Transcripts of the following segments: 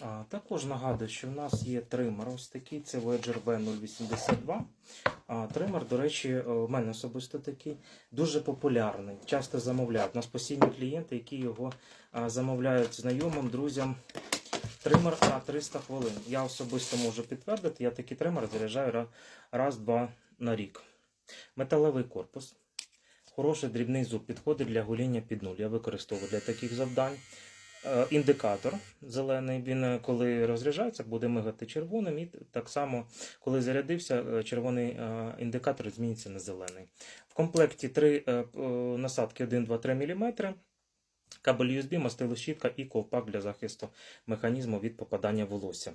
А, також нагадую, що в нас є тример ось такий, це Voyager V082. А, тример, до речі, е, в мене особисто такий, дуже популярний. Часто замовляють. У нас постійні клієнти, які його замовляють знайомим, друзям. Тример на 300 хвилин. Я особисто можу підтвердити, я такий тример заряджаю раз-два на рік. Металевий корпус. Хороший дрібний зуб підходить для гоління під нуль. Я використовую для таких завдань. Е, Індикатор зелений, він е, коли розряджається, буде мигати червоним, і так само, коли зарядився, е, червоний індикатор зміниться на зелений. В комплекті три насадки 1, 2, 3 мм, кабель USB, мастило щітка і ковпак для захисту механізму від попадання волосся.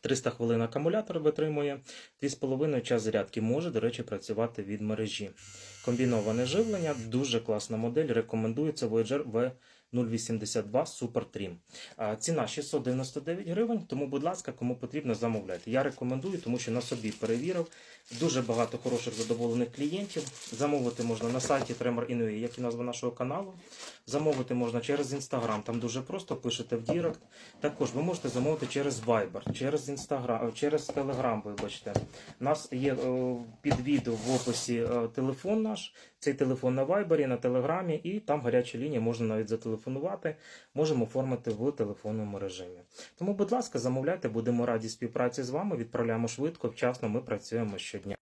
300 хвилин акумулятор витримує, 2,5 час зарядки може, до речі, працювати від мережі. Комбіноване живлення, дуже класна модель, рекомендується Voyager V082 Super Trim. Ціна 699 гривень, тому, будь ласка, кому потрібно, замовляйте. Я рекомендую, тому що на собі перевірив. Дуже багато хороших задоволених клієнтів. Замовити можна на сайті Tremor Inui, як і назва нашого каналу. Замовити можна через Instagram, там дуже просто пишете в Дірект. Також ви можете замовити через Viber, через Instagram, через Telegram, вибачте. У нас є е, під відео в описі е, телефон наш. Цей телефон на вайбері, на Телеграмі, і там гаряча лінія, можна навіть зателефонувати, можемо оформити в телефонному режимі. Тому, будь ласка, замовляйте, будемо раді співпраці з вами. Відправляємо швидко, вчасно. Ми працюємо щодня.